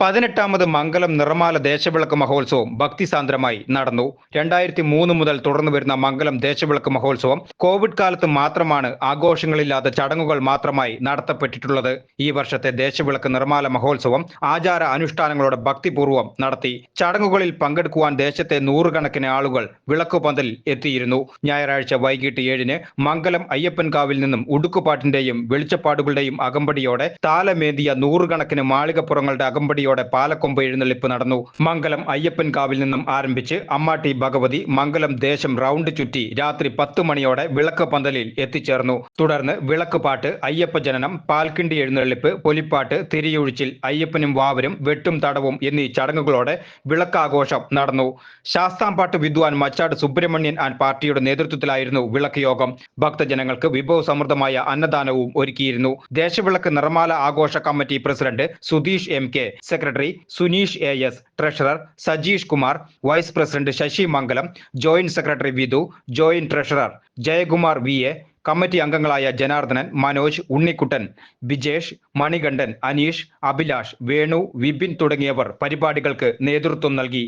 പതിനെട്ടാമത് മംഗലം നിറമാല ദേശവിളക്ക് മഹോത്സവം ഭക്തിസാന്ദ്രമായി നടന്നു. രണ്ടായിരത്തി മൂന്ന് മുതൽ തുടർന്നു വരുന്ന മംഗലം ദേശവിളക്ക് മഹോത്സവം കോവിഡ് കാലത്ത് മാത്രമാണ് ആഘോഷങ്ങളില്ലാത്ത ചടങ്ങുകൾ മാത്രമായി നടത്തപ്പെട്ടിട്ടുള്ളത്. ഈ വർഷത്തെ ദേശവിളക്ക് നിർമ്മാല മഹോത്സവം ആചാര അനുഷ്ഠാനങ്ങളോടെ ഭക്തിപൂർവം നടത്തി. ചടങ്ങുകളിൽ പങ്കെടുക്കുവാൻ ദേശത്തെ നൂറുകണക്കിന് ആളുകൾ വിളക്കുപന്തലിൽ എത്തിയിരുന്നു. ഞായറാഴ്ച വൈകിട്ട് ഏഴിന് മംഗലം അയ്യപ്പൻകാവിൽ നിന്നും ഉടുക്കുപാട്ടിന്റെയും വെളിച്ചപ്പാടുകളുടെയും അകമ്പടിയോടെ താലമേന്തിയ നൂറുകണക്കിന് മാളികപ്പുറങ്ങളുടെ അകമ്പടിയോടെ പാലക്കൊമ്പ് എഴുന്നള്ളിപ്പ് നടന്നു. മംഗലം അയ്യപ്പൻകാവിൽ നിന്നും ആരംഭിച്ച് അമ്മാട്ടി ഭഗവതി മംഗലം ദേശം റൗണ്ട് ചുറ്റി രാത്രി പത്ത് മണിയോടെ വിളക്ക് പന്തലിൽ എത്തിച്ചേർന്നു. തുടർന്ന് വിളക്ക് പാട്ട് അയ്യപ്പ ജനനം പാൽക്കിണ്ടി എഴുന്നള്ളിപ്പ് പൊലിപ്പാട്ട് തിരിയൊഴിച്ചിൽ അയ്യപ്പനും വാവരും വെട്ടും തടവും എന്നീ ചടങ്ങുകളോടെ വിളക്കാഘോഷം നടന്നു. ശാസ്താംപാട്ട് വിദ്വാൻ മച്ചാട് സുബ്രഹ്മണ്യൻ ആൻഡ് പാർട്ടിയുടെ നേതൃത്വത്തിലായിരുന്നു വിളക്ക് യോഗം ഭക്തജനങ്ങൾക്ക് വിഭവസമൃദ്ധമായ അന്നദാനവും ഒരുക്കിയിരുന്നു. ദേശവിളക്ക് നിറമാല ആഘോഷ committee president Sudheesh M K secretary Suneesh A S treasurer Sajeesh Kumar vice president Sasi Mangalam joint secretary Vidhu joint treasurer Jayakumar V A committee അംഗങ്ങളായ ജനാർദ്ദനൻ മനോജ് ഉണ്ണിക്കുട്ടൻ ബിജേഷ് മണികണ്ഠൻ അനീഷ് അഭിലാഷ് വേണു വിപിൻ തുടങ്ങിയവർ പരിപാടികൾക്ക് നേതൃത്വം നൽകി.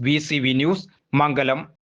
V news Mangalam.